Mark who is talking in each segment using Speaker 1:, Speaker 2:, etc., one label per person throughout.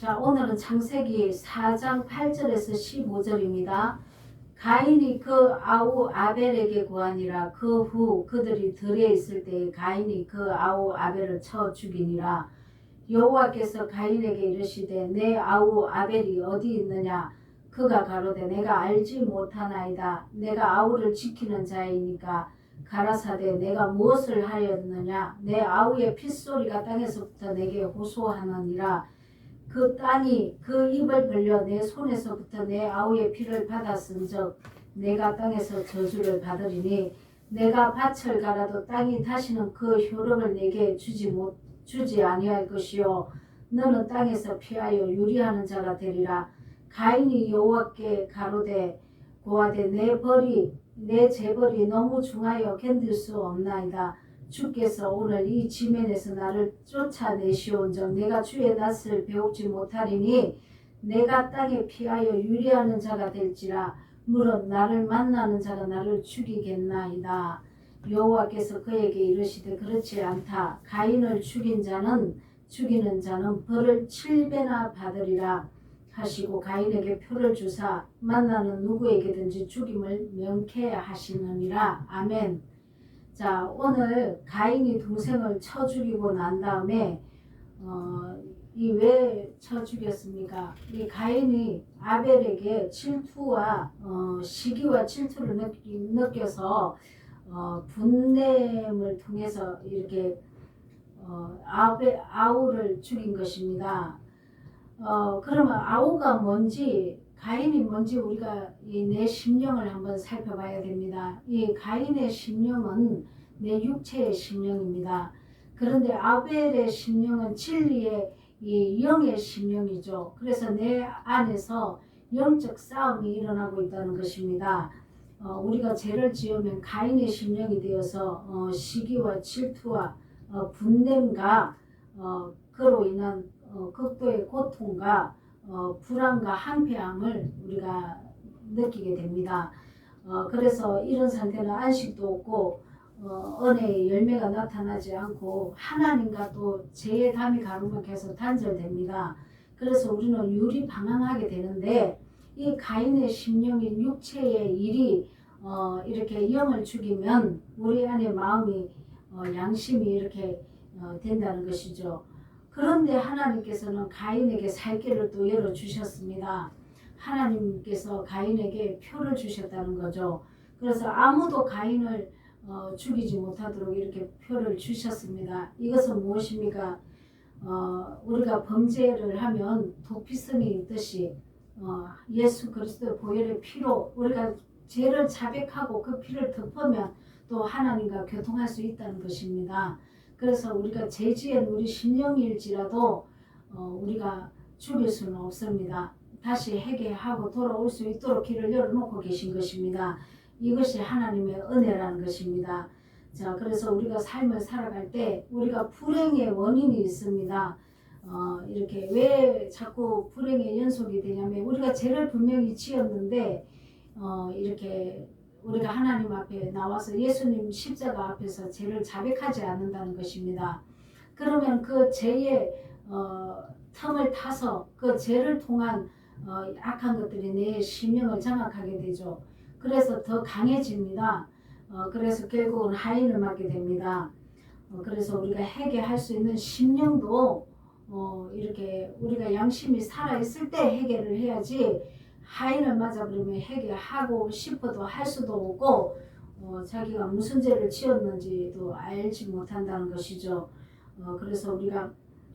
Speaker 1: 자, 오늘은 창세기 4장 8절에서 15절입니다. 가인이 그 아우 아벨에게 구하니라 그 후 그들이 들에 있을 때에 가인이 그 아우 아벨을 쳐 죽이니라 여호와께서 가인에게 이르시되 내 아우 아벨이 어디 있느냐 그가 가로되 내가 알지 못하나이다 내가 아우를 지키는 자이니까 가라사대 내가 무엇을 하였느냐 내 아우의 핏소리가 땅에서부터 내게 호소하느니라 그땅이그 그 입을 벌려 내 손에서부터 내 아우의 피를 받았은즉 내가 땅에서 저주를 받으리니 내가 밭을 갈아도 땅이 다시는 그 효력을 내게 주지 못 주지 아니할 것이요 너는 땅에서 피하여 유리하는 자가 되리라 가인이 여호와께 가로되 고하되 내 벌이 내 재벌이 너무 중하여 견딜 수 없나이다 주께서 오늘 이 지면에서 나를 쫓아내시온 적 내가 주의 낯을 배우지 못하리니 내가 땅에 피하여 유리하는 자가 될지라 물론 나를 만나는 자가 나를 죽이겠나이다. 여호와께서 그에게 이르시되 그렇지 않다. 가인을 죽인 자는 죽이는 자는 벌을 7배나 받으리라 하시고 가인에게 표를 주사 만나는 누구에게든지 죽임을 명쾌 하시느니라. 아멘. 자, 오늘 가인이 동생을 쳐 죽이고 난 다음에 어, 이 왜 쳐 죽였습니까? 이 가인이 아벨에게 질투와 어, 시기와 질투를 느끼, 느껴서 어, 분냄을 통해서 이렇게 어, 아베, 아우를 죽인 것입니다. 어, 그러면 아우가 뭔지 가인이 뭔지 우리가 이내 심령을 한번 살펴봐야 됩니다. 이 가인의 심령은 내 육체의 심령입니다. 그런데 아벨의 심령은 진리의 이 영의 심령이죠. 그래서 내 안에서 영적 싸움이 일어나고 있다는 것입니다. 어, 우리가 죄를 지으면 가인의 심령이 되어서 어, 시기와 질투와 어, 분냄과 어, 그로 인한 어, 극도의 고통과 어, 불안과 한폐함을 우리가 느끼게 됩니다. 어, 그래서 이런 상태는 안식도 없고 어, 은혜의 열매가 나타나지 않고 하나님과 또 죄의 담이 가로만 계속 단절됩니다. 그래서 우리는 유리방황하게 되는데 이 가인의 심령인 육체의 일이 어, 이렇게 영을 죽이면 우리 안에 마음이 어, 양심이 이렇게 어, 된다는 것이죠. 그런데 하나님께서는 가인에게 살 길을 또 열어주셨습니다. 하나님께서 가인에게 표를 주셨다는 거죠. 그래서 아무도 가인을 어, 죽이지 못하도록 이렇게 표를 주셨습니다. 이것은 무엇입니까? 어, 우리가 범죄를 하면 도피성이 있듯이 어, 예수 그리스도의 보혈의 피로 우리가 죄를 자백하고 그 피를 덮으면 또 하나님과 교통할 수 있다는 것입니다. 그래서 우리가 제지에 우리 신령일지라도 어, 우리가 죽일 수는 없습니다. 다시 회개하고 돌아올 수 있도록 길을 열어놓고 계신 것입니다. 이것이 하나님의 은혜라는 것입니다. 자, 그래서 우리가 삶을 살아갈 때 우리가 불행의 원인이 있습니다. 어, 이렇게 왜 자꾸 불행의 연속이 되냐면 우리가 죄를 분명히 지었는데 어, 이렇게 우리가 하나님 앞에 나와서 예수님 십자가 앞에서 죄를 자백하지 않는다는 것입니다. 그러면 그 죄의 어, 틈을 타서 그 죄를 통한 어, 악한 것들이 내 심령을 장악하게 되죠. 그래서 더 강해집니다. 어, 그래서 결국은 하인을 맞게 됩니다. 어, 그래서 우리가 해결할 수 있는 심령도 어, 이렇게 우리가 양심이 살아있을 때 해결을 해야지 하인을 맞아버리면 해결하고 싶어도 할 수도 없고 어, 자기가 무슨 죄를 지었는지도 알지 못한다는 것이죠. 어, 그래서 우리가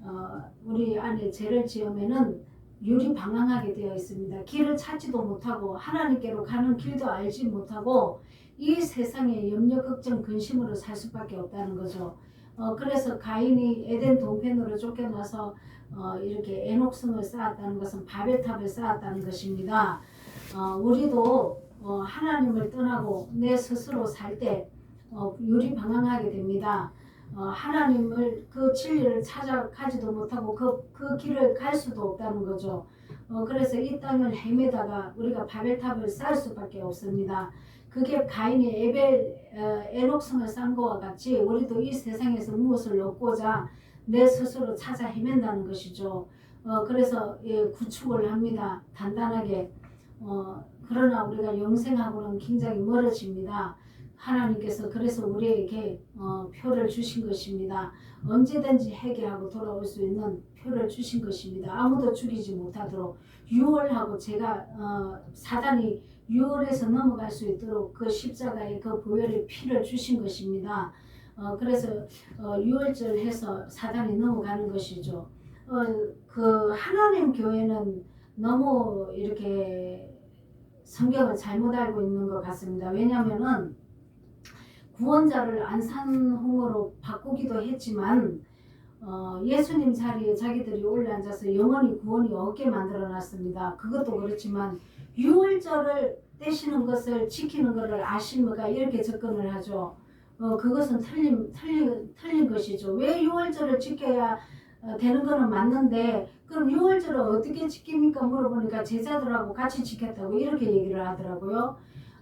Speaker 1: 어, 우리 안에 죄를 지으면은 유리방황하게 되어 있습니다. 길을 찾지도 못하고 하나님께로 가는 길도 알지 못하고 이 세상에 염려, 걱정, 근심으로 살 수밖에 없다는 거죠. 어, 그래서 가인이 에덴 동편으로 쫓겨나서 어, 이렇게 에녹성을 쌓았다는 것은 바벨탑을 쌓았다는 것입니다. 어, 우리도 어, 하나님을 떠나고 내 스스로 살 때 어, 유리방황하게 됩니다. 어, 하나님을 그 진리를 찾아가지도 못하고 그, 그 길을 갈 수도 없다는 거죠. 어, 그래서 이 땅을 헤매다가 우리가 바벨탑을 쌓을 수밖에 없습니다. 그게 가인이 에벨 에녹성을 어, 쌓은 것과 같이 우리도 이 세상에서 무엇을 얻고자 내 스스로 찾아 헤맨다는 것이죠. 어, 그래서 예, 구축을 합니다. 단단하게. 어, 그러나 우리가 영생하고는 굉장히 멀어집니다. 하나님께서 그래서 우리에게 어, 표를 주신 것입니다. 언제든지 회개하고 돌아올 수 있는 표를 주신 것입니다. 아무도 죽이지 못하도록 유월하고 제가 어, 사단이 유월에서 넘어갈 수 있도록 그 십자가의 그 보혈의 피를 주신 것입니다. 어, 그래서 어, 유월절 해서 사단이 넘어가는 것이죠. 어, 그 하나님 교회는 너무 이렇게 성경을 잘못 알고 있는 것 같습니다. 왜냐하면은 구원자를 안산홍어로 바꾸기도 했지만 어, 예수님 자리에 자기들이 올라앉아서 영원히 구원이 없게 만들어 놨습니다. 그것도 그렇지만 유월절을 떼시는 것을 지키는 것을 아시므가 이렇게 접근을 하죠. 어, 그것은 틀린, 틀린, 틀린 것이죠. 왜 6월절을 지켜야 어, 되는 거는 맞는데 그럼 6월절을 어떻게 지킵니까 물어보니까 제자들하고 같이 지켰다고 이렇게 얘기를 하더라고요.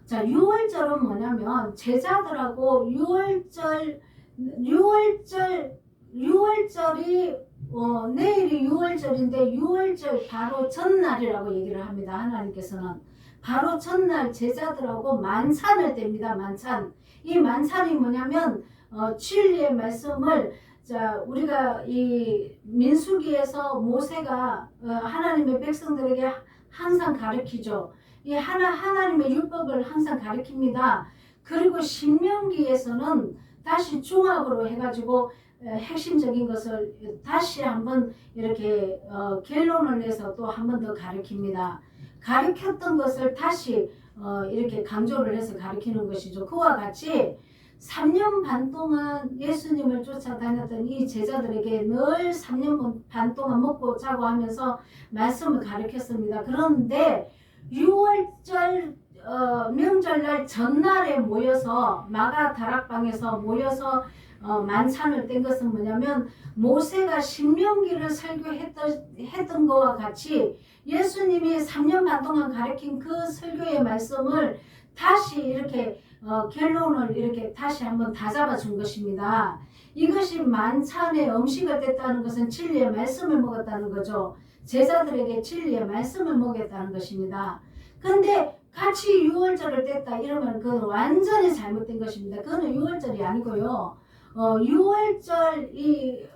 Speaker 1: 자, 6월절은 뭐냐면 제자들하고 6월절 6월절 6월절이 어, 내일이 6월절인데 6월절 바로 전날이라고 얘기를 합니다. 하나님께서는 바로 전날 제자들하고 만찬을 됩니다. 만찬. 이 만찬이 뭐냐면 어, 진리의 말씀을 자 우리가 이 민수기에서 모세가 어, 하나님의 백성들에게 항상 가르치죠. 이 하나 하나님의 율법을 항상 가르칩니다. 그리고 신명기에서는 다시 종합으로 해가지고 어, 핵심적인 것을 다시 한번 이렇게 어, 결론을 내서 또 한 번 더 가르칩니다. 가르쳤던 것을 다시 어, 이렇게 강조를 해서 가르치는 것이죠. 그와 같이 3년 반 동안 예수님을 쫓아다녔던 이 제자들에게 늘 3년 반 동안 먹고 자고 하면서 말씀을 가르쳤습니다. 그런데 6월절 어, 명절날 전날에 모여서 마가 다락방에서 모여서 어, 만산을 뗀 것은 뭐냐면 모세가 신명기를 설교했던 것과 같이 예수님이 3년 반 동안 가르친 그 설교의 말씀을 다시 이렇게 어, 결론을 이렇게 다시 한번 다잡아 준 것입니다. 이것이 만찬의 음식을 뗐다는 것은 진리의 말씀을 먹었다는 거죠. 제자들에게 진리의 말씀을 먹였다는 것입니다. 근데 같이 유월절을 뗐다 이러면 그건 완전히 잘못된 것입니다. 그거는 유월절이 아니고요. 어, 6월절 이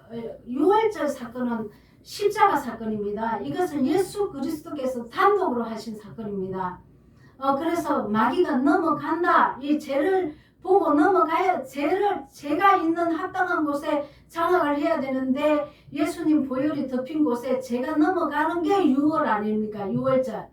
Speaker 1: 6월절 사건은 십자가 사건입니다. 이것은 예수 그리스도께서 단독으로 하신 사건입니다. 어, 그래서 마귀가 넘어간다. 이 죄를 보고 넘어가야 죄를 죄가 있는 합당한 곳에 장악을 해야 되는데 예수님 보혈이 덮인 곳에 죄가 넘어가는 게 6월 아닙니까? 6월절.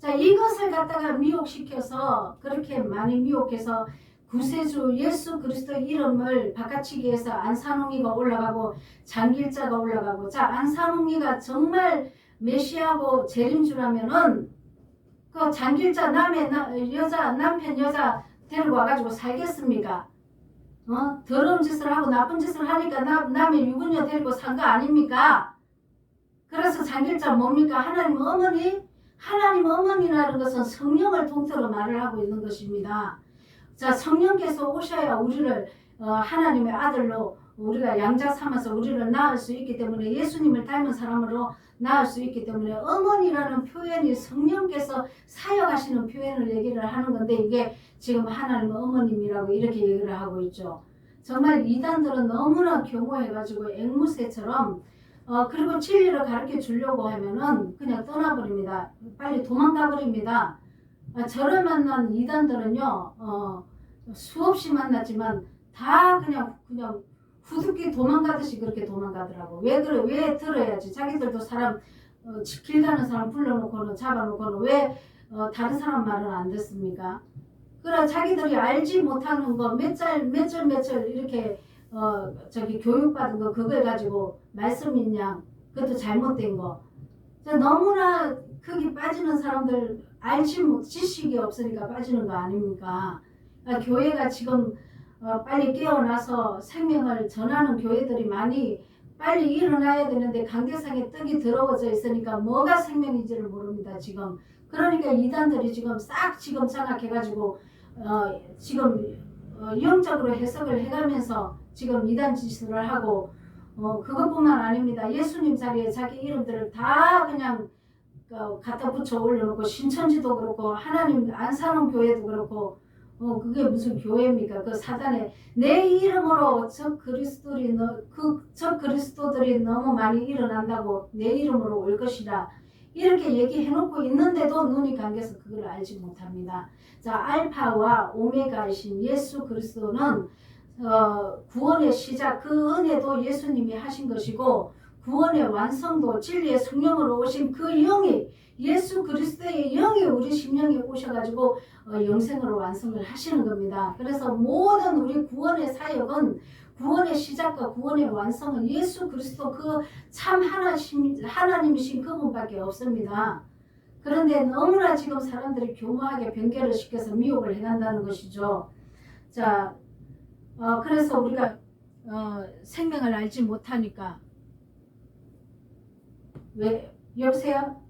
Speaker 1: 자, 이것을 갖다가 미혹시켜서 그렇게 많이 미혹해서 구세주 예수 그리스도 이름을 바깥치기해서 안산홍이가 올라가고 장길자가 올라가고 자 안산홍이가 정말 메시아고 재림주라면은 그 장길자 남의 나, 여자 남편 여자 데리고 와가지고 살겠습니까? 어 더러운 짓을 하고 나쁜 짓을 하니까 나, 남의 유부녀 데리고 산 거 아닙니까? 그래서 장길자 뭡니까 하나님 어머니 하나님 어머니라는 것은 성령을 통틀어 말을 하고 있는 것입니다. 자 성령께서 오셔야 우리를 어, 하나님의 아들로 우리가 양자 삼아서 우리를 낳을 수 있기 때문에 예수님을 닮은 사람으로 낳을 수 있기 때문에 어머니라는 표현이 성령께서 사역하시는 표현을 얘기를 하는 건데 이게 지금 하나님의 어머님이라고 이렇게 얘기를 하고 있죠. 정말 이단들은 너무나 교모해가지고 앵무새처럼 어, 그리고 진리를 가르쳐 주려고 하면은 그냥 떠나버립니다. 빨리 도망가 버립니다. 아, 저를 만난 이단들은요, 어, 수없이 만났지만 다 그냥 그냥 후드기 도망가듯이 그렇게 도망가더라고. 왜 그래? 왜 들어야지? 자기들도 사람 어, 길다는 사람 불러놓고는 잡아놓고는 왜 어, 다른 사람 말은안 듣습니까? 그래 자기들이 알지 못하는 거몇절몇절몇 절 이렇게 어, 저기 교육받은 거 그걸 가지고 말씀있냐 그것도 잘못된 거. 너무나 크게 빠지는 사람들 알지 못 지식이 없으니까 빠지는 거 아닙니까? 그러니까 교회가 지금 어, 빨리 깨어나서 생명을 전하는 교회들이 많이 빨리 일어나야 되는데 강대상에 떡이 더러워져 있으니까 뭐가 생명인지를 모릅니다 지금 그러니까 이단들이 지금 싹 지금 장악해가지고 어, 지금 어, 영적으로 해석을 해가면서 지금 이단 지수 하고 어, 그것뿐만 아닙니다 예수님 자리에 자기 이름들을 다 그냥 어, 갖다 붙여 올려놓고 신천지도 그렇고 하나님 안 사는 교회도 그렇고 뭐 그게 무슨 교회입니까? 그 사단에 내 이름으로 저 그리스도들이 그저 그리스도들이 너무 많이 일어난다고 내 이름으로 올 것이라 이렇게 얘기해놓고 있는데도 눈이 감겨서 그걸 알지 못합니다. 자 알파와 오메가이신 예수 그리스도는 어, 구원의 시작 그 은혜도 예수님이 하신 것이고 구원의 완성도 진리의 성령으로 오신 그 영이 예수 그리스도의 영이 우리 심령에 오셔가지고 어, 영생으로 완성을 하시는 겁니다. 그래서 모든 우리 구원의 사역은 구원의 시작과 구원의 완성은 예수 그리스도 그 참 하나님이신 그분밖에 없습니다. 그런데 너무나 지금 사람들이 교묘하게 변개를 시켜서 미혹을 해간다는 것이죠. 자, 어, 그래서 우리가 어, 생명을 알지 못하니까 왜 여보세요?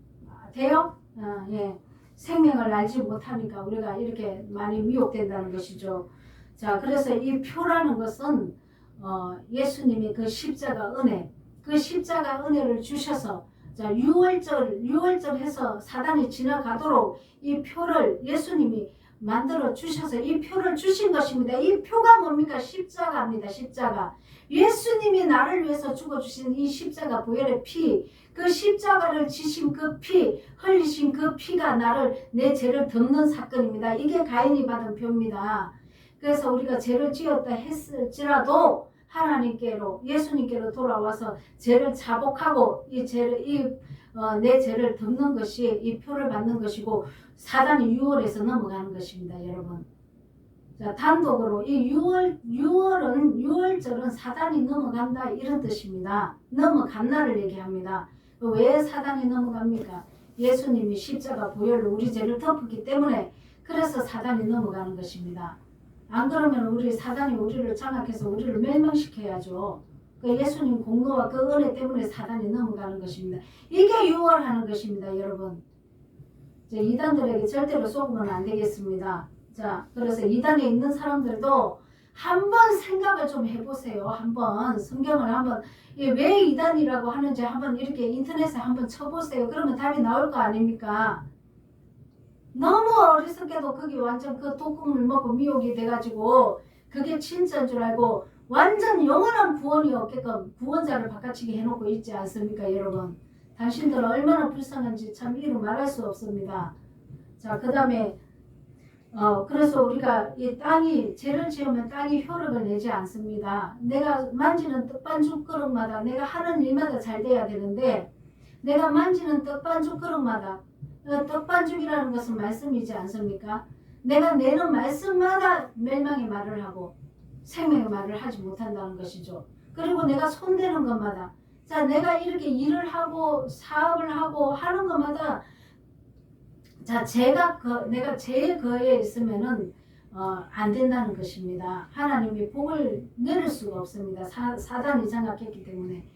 Speaker 1: 같아요. 아, 예. 생명을 알지 못하니까 우리가 이렇게 많이 미혹된다는 것이죠. 자, 그래서 이 표라는 것은 어, 예수님이 그 십자가 은혜, 그 십자가 은혜를 주셔서 자, 유월절, 유월절 해서 사단이 지나가도록 이 표를 예수님이 만들어 주셔서 이 표를 주신 것입니다. 이 표가 뭡니까? 십자가입니다. 십자가. 예수님이 나를 위해서 죽어주신 이 십자가 보혈의 피, 그 십자가를 지신 그 피, 흘리신 그 피가 나를 내 죄를 덮는 사건입니다. 이게 가인이 받은 표입니다. 그래서 우리가 죄를 지었다 했을지라도 하나님께로 예수님께로 돌아와서 죄를 자복하고 이 죄를 이 어, 내 죄를 덮는 것이 이 표를 받는 것이고 사단이 유월에서 넘어가는 뭐 것입니다, 여러분. 자, 단독으로 이 유월 유월은 6월절은 사단이 넘어간다 이런 뜻입니다. 넘어간다를 얘기합니다. 왜 사단이 넘어갑니까? 예수님이 십자가 보혈로 우리 죄를 덮었기 때문에 그래서 사단이 넘어가는 것입니다. 안 그러면 우리 사단이 우리를 장악해서 우리를 멸망시켜야죠. 그 예수님 공로와 그 은혜 때문에 사단이 넘어가는 것입니다. 이게 유월하는 것입니다, 여러분. 이제 이단들에게 절대로 속으면 안 되겠습니다. 자, 그래서 이단에 있는 사람들도 한번 생각을 좀 해보세요. 한번 성경을 한번 왜 이단이라고 하는지 한번 이렇게 인터넷에 한번 쳐보세요. 그러면 답이 나올 거 아닙니까? 너무 어리석게도 그게 완전 그독극물 먹고 미혹이 돼가지고 그게 진짜인 줄 알고 완전 영원한 구원이 없게끔 구원자를 바깥치기 해놓고 있지 않습니까 여러분 당신들 얼마나 불쌍한지 참 이루 말할 수 없습니다 자그 다음에 어, 그래서 우리가 이 땅이 죄를 지으면 땅이 효력을 내지 않습니다. 내가 만지는 떡반죽 그릇마다 내가 하는 일마다 잘 돼야 되는데 내가 만지는 떡반죽 그릇마다 어, 떡반죽이라는 것은 말씀이지 않습니까? 내가 내는 말씀마다 멸망의 말을 하고 생명의 말을 하지 못한다는 것이죠. 그리고 내가 손대는 것마다 자 내가 이렇게 일을 하고 사업을 하고 하는 것마다 자 제가 그 내가 제 거에 있으면은 어, 안 된다는 것입니다. 하나님이 복을 내릴 수가 없습니다. 사, 사단이 장악했기 때문에.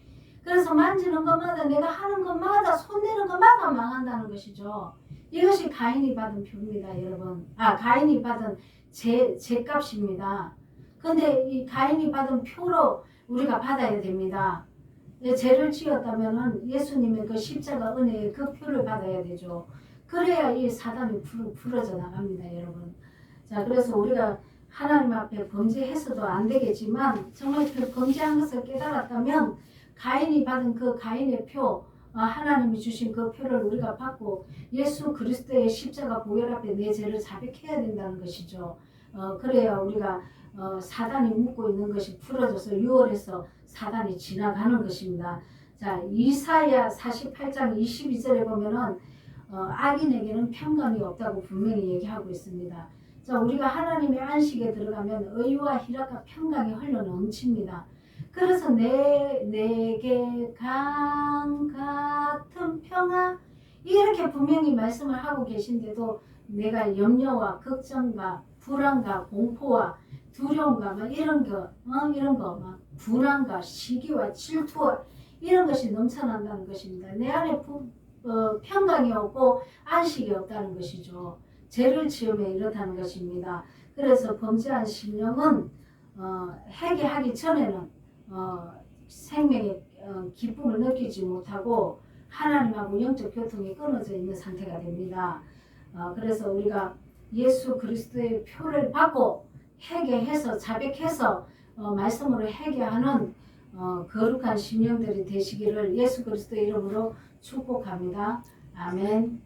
Speaker 1: 그래서 만지는 것마다 내가 하는 것마다 손대는 것마다 망한다는 것이죠. 이것이 가인이 받은 표입니다, 여러분. 아, 가인이 받은 제, 제 값입니다. 근데 이 가인이 받은 표로 우리가 받아야 됩니다. 죄를 지었다면 예수님의 그 십자가 은혜의 그 표를 받아야 되죠. 그래야 이 사단이 풀어져 나갑니다, 여러분. 자, 그래서 우리가 하나님 앞에 범죄해서도 안 되겠지만 정말 그 범죄한 것을 깨달았다면 가인이 받은 그 가인의 표, 어, 하나님이 주신 그 표를 우리가 받고 예수 그리스도의 십자가 보혈 앞에 내 죄를 자백해야 된다는 것이죠. 어, 그래야 우리가 어, 사단이 묶고 있는 것이 풀어져서 6월에서 사단이 지나가는 것입니다. 자, 이사야 48장 22절에 보면은 어, 악인에게는 평강이 없다고 분명히 얘기하고 있습니다. 자, 우리가 하나님의 안식에 들어가면 의와 희락과 평강이 흘러 넘칩니다. 그래서 내 내게 강 같은 평화 이렇게 분명히 말씀을 하고 계신데도 내가 염려와 걱정과 불안과 공포와 두려움과 막 이런 거, 어? 이런 거, 막 불안과 시기와 질투와 이런 것이 넘쳐난다는 것입니다. 내 안에 부, 어, 평강이 없고 안식이 없다는 것이죠. 죄를 지음에 이렇다는 것입니다. 그래서 범죄한 심령은 어, 회개하기 전에는 어, 생명의 어, 기쁨을 느끼지 못하고 하나님하고 영적 교통이 끊어져 있는 상태가 됩니다. 어, 그래서 우리가 예수 그리스도의 표를 받고 해결해서 자백해서 어, 말씀으로 해결하는 어, 거룩한 신령들이 되시기를 예수 그리스도 이름으로 축복합니다. 아멘.